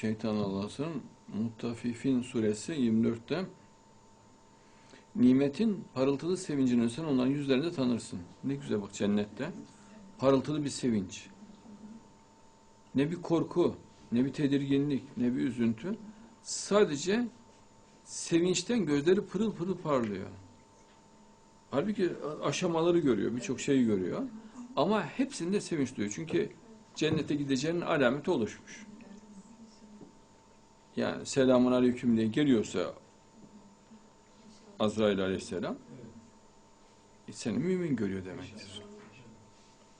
Şeytan Allah'ın Muttafifin suresi 24'te nimetin parıltılı sevincini sen onların yüzlerinde tanırsın. Ne güzel bak cennette. Parıltılı bir sevinç. Ne bir korku, ne bir tedirginlik, ne bir üzüntü. Sadece sevinçten gözleri pırıl pırıl parlıyor. Halbuki aşamaları görüyor, birçok şeyi görüyor. Ama hepsinde sevinç duyuyor. Çünkü cennete gideceğinin alameti oluşmuş. Yani selamun aleyküm diye geliyorsa Azrail aleyhisselam e, seni mümin görüyor demektir.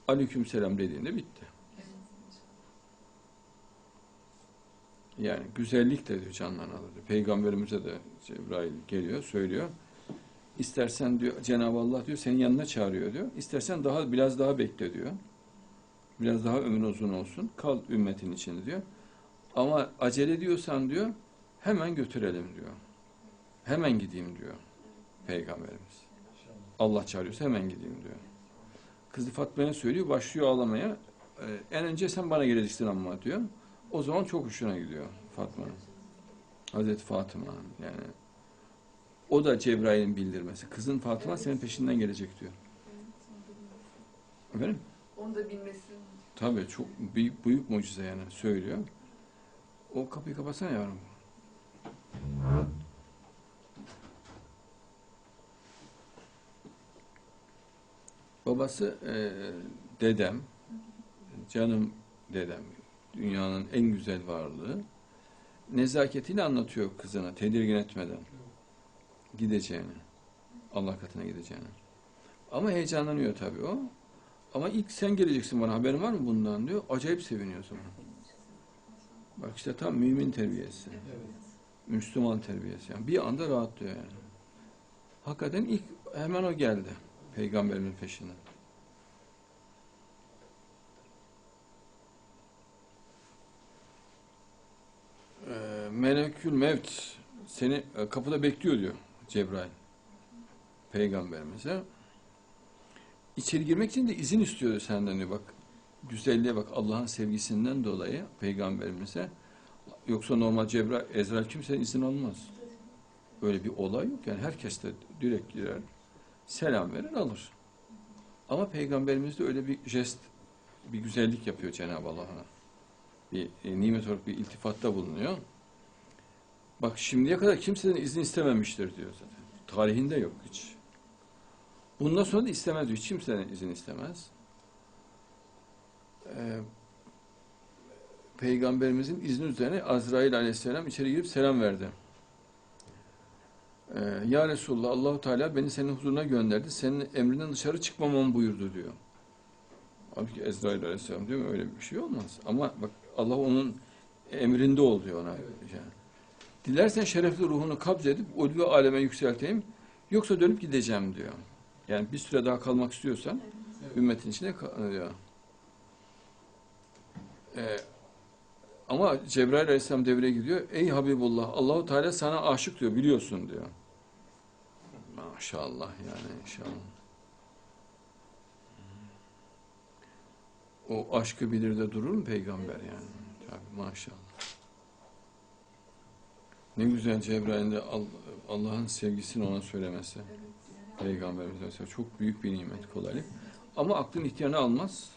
Aleyküm selam dediğinde bitti. Yani güzellik de diyor canlanır. Peygamberimize de Cebrail geliyor, söylüyor. İstersen diyor Cenab-ı Allah diyor senin yanına çağırıyor diyor. İstersen daha biraz daha bekle diyor. Biraz daha ömrün uzun olsun. Kal ümmetin içinde diyor. Ama acele ediyorsan diyor hemen götürelim diyor. Hemen gideyim diyor Peygamberimiz. Allah çağırıyorsa hemen gideyim diyor. Kızı Fatma'ya söylüyor, başlıyor ağlamaya. Ee, en önce sen bana geleceksin ama diyor. O zaman çok hoşuna gidiyor Fatma. Hazreti Fatıma yani. O da Cebrail'in bildirmesi. Kızın Fatıma senin peşinden gelecek diyor. Efendim? Onu da bilmesi. Tabii çok büyük, büyük mucize yani söylüyor. O kapıyı kapatsana yavrum. Babası e, dedem, canım dedem, dünyanın en güzel varlığı. Nezaketiyle anlatıyor kızına, tedirgin etmeden gideceğini, Allah katına gideceğini. Ama heyecanlanıyor tabii o. Ama ilk sen geleceksin bana haberin var mı bundan diyor. Acayip seviniyor zaman. Bak işte tam mümin terbiyesi. Müslüman terbiyesi. Yani bir anda rahatlıyor yani. Hakikaten ilk hemen o geldi. Peygamberimin peşinden. Ee, Melekül Mevt seni e, kapıda bekliyor diyor Cebrail. Peygamberimize. İçeri girmek için de izin istiyordu senden diyor bak. Güzelliğe bak Allah'ın sevgisinden dolayı peygamberimize yoksa normal Cebrail, Ezrail kimsenin izin almaz. Öyle bir olay yok yani herkes de direkt girer selam verir alır. Ama peygamberimiz de öyle bir jest, bir güzellik yapıyor Cenab-ı Allah'a. Bir e, nimet olarak bir iltifatta bulunuyor. Bak şimdiye kadar kimseden izin istememiştir diyor zaten. Tarihinde yok hiç. Bundan sonra da istemez. Hiç kimseden izin istemez. Ee, Peygamberimizin izni üzerine Azrail aleyhisselam içeri girip selam verdi. Ee, ya Resulullah Allahu Teala beni senin huzuruna gönderdi. Senin emrinden dışarı çıkmamamı buyurdu diyor. Halbuki Ezrail aleyhisselam diyor mu? Öyle bir şey olmaz. Ama bak Allah onun emrinde ol diyor ona. Yani. Dilersen şerefli ruhunu kabz edip ulvi aleme yükselteyim. Yoksa dönüp gideceğim diyor. Yani bir süre daha kalmak istiyorsan ümmetin içinde diyor. Ee, ama Cebrail Aleyhisselam devreye gidiyor. Ey Habibullah Allahu Teala sana aşık diyor biliyorsun diyor. Maşallah yani inşallah. O aşkı bilir de durur mu peygamber yani? Tabii maşallah. Ne güzel Cebrail'in de Allah'ın sevgisini ona söylemesi. Peygamberimiz mesela çok büyük bir nimet kolaylık. Ama aklın ihtiyarını almaz.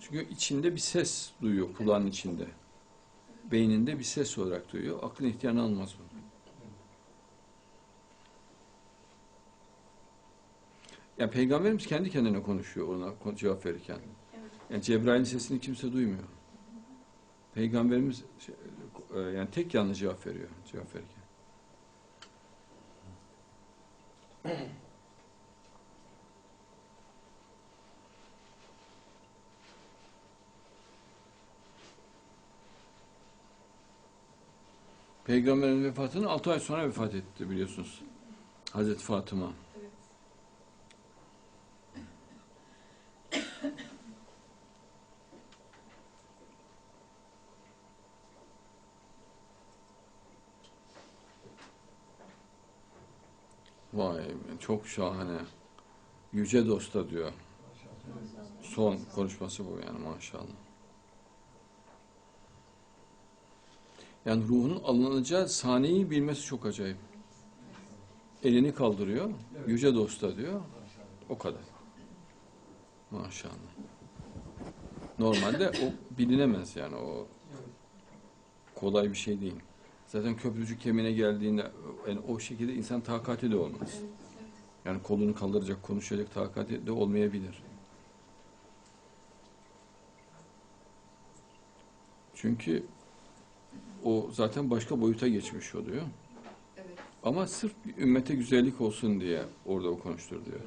Çünkü içinde bir ses duyuyor kulağın içinde. Beyninde bir ses olarak duyuyor. Aklın ihtiyarını almaz bunu. Yani Peygamberimiz kendi kendine konuşuyor ona cevap verirken. Yani Cebrail'in sesini kimse duymuyor. Peygamberimiz şey, e, yani tek yanlı cevap veriyor cevap verirken. Peygamberin vefatını 6 ay sonra vefat etti biliyorsunuz. Hazreti Fatıma. Vay çok şahane. Yüce dosta diyor. Son konuşması bu yani maşallah. Yani ruhun alınacağı sahneyi bilmesi çok acayip. Elini kaldırıyor, yüce dosta diyor. O kadar. Maşallah. Normalde o bilinemez yani o kolay bir şey değil. Zaten köprücük kemiğine geldiğinde yani o şekilde insan takati de olmaz. Yani kolunu kaldıracak, konuşacak takati de olmayabilir. Çünkü o zaten başka boyuta geçmiş oluyor. Evet. Ama sırf bir ümmete güzellik olsun diye orada o konuştur diyor.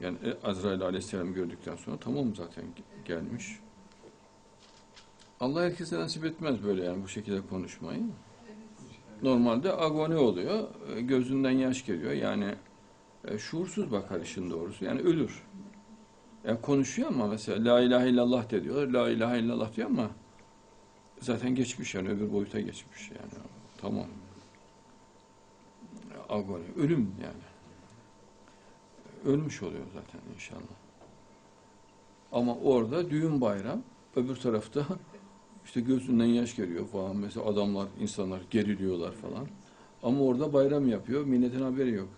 Yani e, Azrail Aleyhisselam gördükten sonra tamam zaten ge- gelmiş. Allah herkese nasip etmez böyle yani bu şekilde konuşmayı. Normalde agoni oluyor, e, gözünden yaş geliyor. Yani e, şuursuz bakar işin doğrusu. Yani ölür. Yani konuşuyor ama mesela la ilahe illallah de diyorlar. La ilahe illallah diyor ama zaten geçmiş yani öbür boyuta geçmiş yani. Tamam. Agoni, ölüm yani. Ölmüş oluyor zaten inşallah. Ama orada düğün bayram, öbür tarafta işte gözünden yaş geliyor falan. Mesela adamlar, insanlar geriliyorlar falan. Ama orada bayram yapıyor, milletin haberi yok.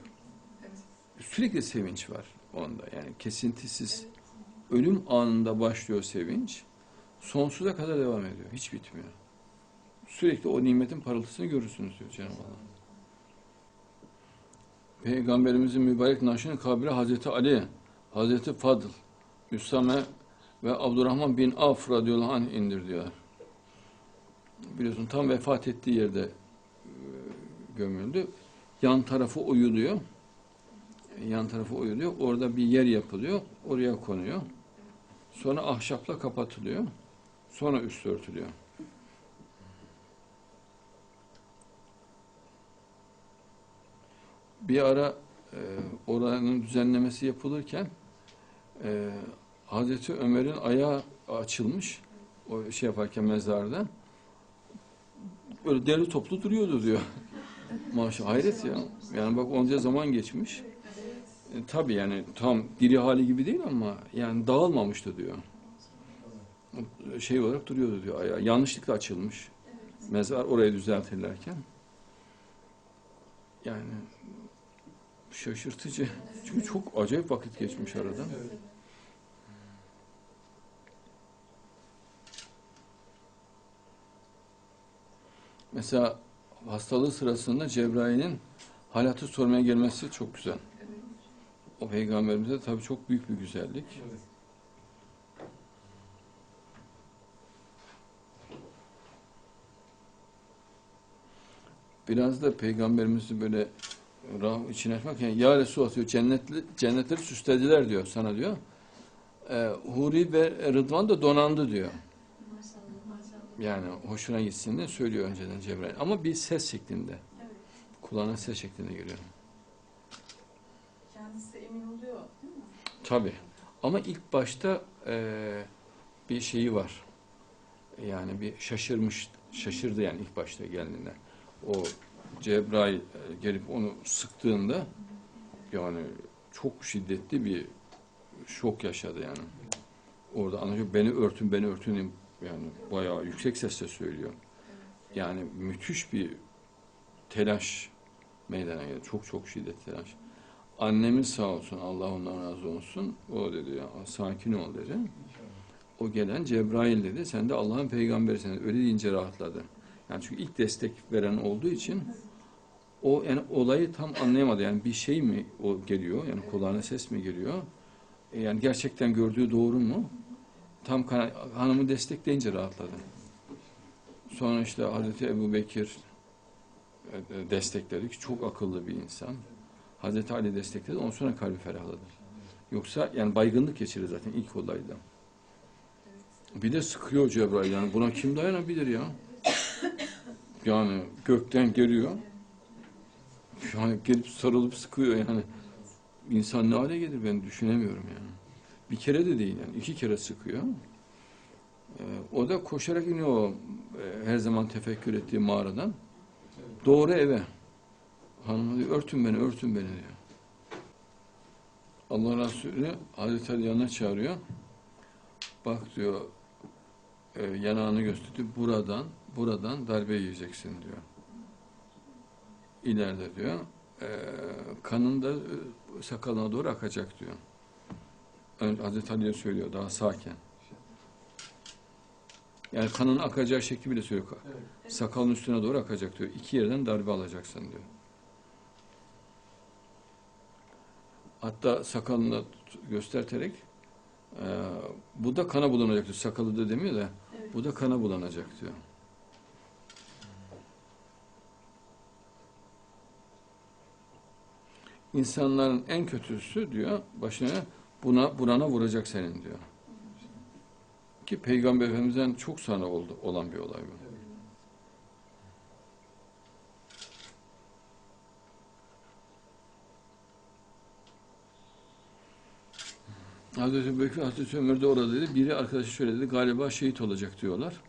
Sürekli sevinç var onda. Yani kesintisiz ölüm anında başlıyor sevinç. Sonsuza kadar devam ediyor. Hiç bitmiyor. Sürekli o nimetin parıltısını görürsünüz diyor Cenab-ı Allah. Peygamberimizin mübarek naşının kabri Hazreti Ali, Hazreti Fadıl, Üsame ve Abdurrahman bin Af radıyallahu anh indir diyorlar. Biliyorsun tam vefat ettiği yerde e, gömüldü. Yan tarafı oyuluyor. Yan tarafı oyuluyor. Orada bir yer yapılıyor. Oraya konuyor. Sonra ahşapla kapatılıyor. Sonra üstü örtülüyor. Bir ara e, oranın düzenlemesi yapılırken e, Hazreti Ömer'in ayağı açılmış o şey yaparken mezarda böyle deri toplu duruyordu diyor. Maşallah hayret ya. Yani bak onca zaman geçmiş. E, tabii yani tam diri hali gibi değil ama yani dağılmamıştı diyor. Şey olarak duruyordu diyor. Ayağı. Yanlışlıkla açılmış. Mezar orayı düzeltirlerken. Yani şaşırtıcı. Çünkü çok acayip vakit geçmiş aradan. Mesela hastalığı sırasında Cebrail'in halatı sormaya gelmesi çok güzel. O peygamberimize tabii çok büyük bir güzellik. Biraz da peygamberimizi böyle rah içine etmek yani ya Resulallah diyor cennetli, cennetleri süslediler diyor sana diyor. Ee, Huri ve Rıdvan da donandı diyor. Yani hoşuna gitsin de söylüyor önceden Cebrail. Ama bir ses şeklinde. Evet. Kulağına ses şeklinde geliyor. Kendisi emin oluyor değil mi? Tabii. Ama ilk başta eee, bir şeyi var. Yani bir şaşırmış, şaşırdı yani ilk başta geldiğinde. O Cebrail e, gelip onu sıktığında yani çok şiddetli bir şok yaşadı yani. Orada anlıyor beni örtün, beni örtün yani bayağı yüksek sesle söylüyor. Yani müthiş bir telaş meydana geldi. Çok çok şiddetli telaş. Annemiz sağ olsun, Allah ondan razı olsun. O dedi ya, sakin ol dedi. O gelen Cebrail dedi. Sen de Allah'ın peygamberisin. Öyle deyince rahatladı. Yani çünkü ilk destek veren olduğu için o yani olayı tam anlayamadı. Yani bir şey mi o geliyor? Yani kulağına ses mi geliyor? E, Yani gerçekten gördüğü doğru mu? Tam hanımı destekleyince rahatladı. Sonra işte Hazreti Ebu Bekir e, e, destekledi ki çok akıllı bir insan. Hazreti Ali destekledi. Ondan sonra kalbi ferahladı. Yoksa yani baygınlık geçirir zaten ilk olayda. Bir de sıkıyor Cebrail yani buna kim dayanabilir ya? Yani gökten geliyor. Yani gelip sarılıp sıkıyor yani. İnsan ne hale gelir ben düşünemiyorum yani. Bir kere de değil yani iki kere sıkıyor. Ee, o da koşarak iniyor e, her zaman tefekkür ettiği mağaradan. Doğru eve. Hanım diyor örtün beni örtün beni diyor. Allah Resulü Hazreti Ali yanına çağırıyor. Bak diyor e, yanağını gösteriyor. Buradan buradan darbe yiyeceksin diyor. İleride diyor. E, kanın da e, sakalına doğru akacak diyor. Önce Hazreti Ali'ye söylüyor daha sağken. Yani kanın akacağı şekli bile söylüyor. Evet. Sakalın üstüne doğru akacak diyor. İki yerden darbe alacaksın diyor. Hatta sakalını gösterterek e, bu da kana bulanacak diyor. Sakalı da demiyor da Evet. bu da kana bulanacak diyor. İnsanların en kötüsü diyor başına buna burana vuracak senin diyor. Ki Peygamber Efendimiz'den çok sonra oldu olan bir olay bu. Hazreti Ebubekir, Hazreti Ömer de orada dedi. Biri arkadaşı şöyle dedi. Galiba şehit olacak diyorlar.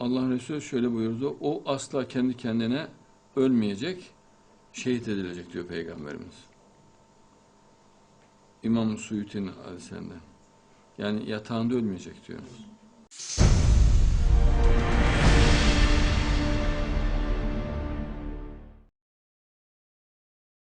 Allah Resulü şöyle buyurdu. O asla kendi kendine ölmeyecek, şehit edilecek diyor Peygamberimiz. İmam Suyuti'nin hadisinde. Yani yatağında ölmeyecek diyor.